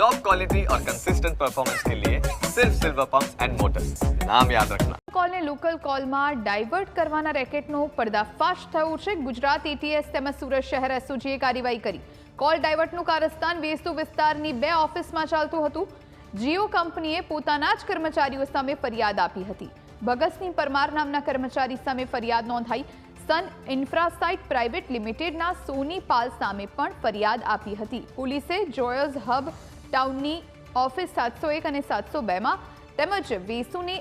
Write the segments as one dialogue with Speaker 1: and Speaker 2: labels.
Speaker 1: Top quality और consistent performance के लिए सिर्फ सिल्वर पंप एंड मोटर्स नाम याद रखना
Speaker 2: કોલને લોકલ કોલમાં ડાયવર્ટ કરવાના રેકેટનો પર્દાફાશ થયો છે ગુજરાત એટીએસ તેમજ સુરત શહેર એસઓજીએ કાર્યવાહી કરી કોલ ડાયવર્ટનું કારસ્તાન વેસ્તુ વિસ્તારની બે ઓફિસમાં ચાલતું હતું જીઓ કંપનીએ પોતાના જ કર્મચારીઓ સામે ફરિયાદ આપી હતી ભગતસિંહ પરમાર નામના કર્મચારી સામે ફરિયાદ નોંધાઈ સન ઇન્ફ્રાસાઇટ પ્રાઇવેટ લિમિટેડના સોની પાલ સામે પણ ફરિયાદ આપી હતી પોલીસે જોયર્સ હબ ટાઉનની ઓફિસ સાતસો એક અને સાતસો બેમાં તેમજ વેસુની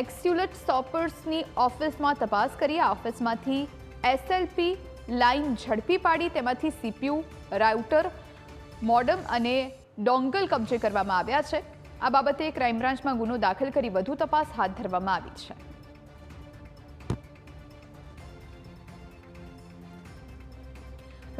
Speaker 2: એક્સ્યુલેટ સોપર્સની ઓફિસમાં તપાસ કરી આ ઓફિસમાંથી એસએલપી લાઇન ઝડપી પાડી તેમાંથી સીપીયુ રાઉટર, મોડમ અને ડોંગલ કબજે કરવામાં આવ્યા છે. આ બાબતે ક્રાઇમ બ્રાન્ચમાં ગુનો દાખલ કરી વધુ તપાસ હાથ ધરવામાં આવી છે.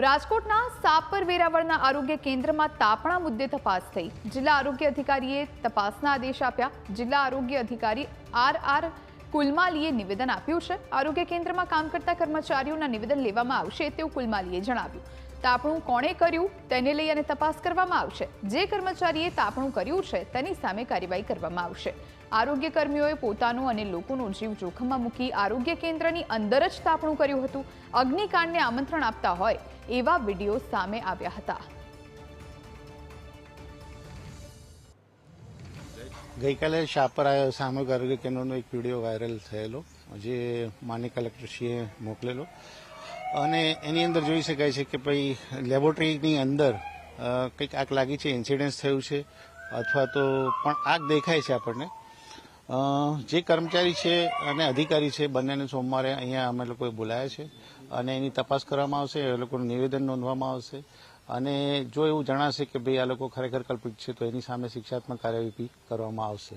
Speaker 2: રાજકોટના સાપર વેરાવળના આરોગ્ય કેન્દ્રમાં તાપણા મુદ્દે તપાસ થઈ. જિલ્લા આરોગ્ય અધિકારીએ તપાસના આદેશ આપ્યા. જિલ્લા આરોગ્ય અધિકારી આર આર કુલમાલીએ નિવેદન આપ્યું છે. આરોગ્ય કેન્દ્રમાં કામ કરતા કર્મચારીઓના નિવેદન લેવામાં આવશે તેવું કુલમાલીએ જણાવ્યું. તાપણું કોણે કર્યું તેને લઈ અને તપાસ કરવામાં આવશે. જે કર્મચારીએ તાપણું કર્યું છે તેની સામે કાર્યવાહી કરવામાં આવશે. આરોગ્ય કર્મીઓએ પોતાનો અને લોકોનો જીવ જોખમમાં મૂકી આરોગ્ય કેન્દ્રની અંદર જ તાપણું કર્યું હતું. અગ્નિકાંડને આમંત્રણ આપતા હોય એવા વીડિયો સામે આવ્યા હતા.
Speaker 3: ગઈકાલે શાપર સામગ્રી આરોગ્ય કેન્દ્રનો એક વીડિયો વાયરલ થયેલો. જે માન્ય કલેક્ટરશ્રીએ મોકલેલો. અને એની અંદર જોઈ શકાય છે કે ભાઈ લેબોરેટરીની અંદર કંઈક આગ લાગી છે ઇન્સિડન્સ થયું છે, અથવા તો પણ આગ દેખાય છે આપણને. જે કર્મચારી છે અને અધિકારી છે, બંનેને સોમવારે અહીંયા અમે લોકોએ બોલાયા છે અને એની તપાસ કરવામાં આવશે, એ લોકોનું નિવેદન નોંધવામાં આવશે. અને જો એવું જણાશે કે ભાઈ આ લોકો ખરેખર કલ્પિત છે, તો એની સામે શિક્ષાત્મક કાર્યવાહી કરવામાં આવશે.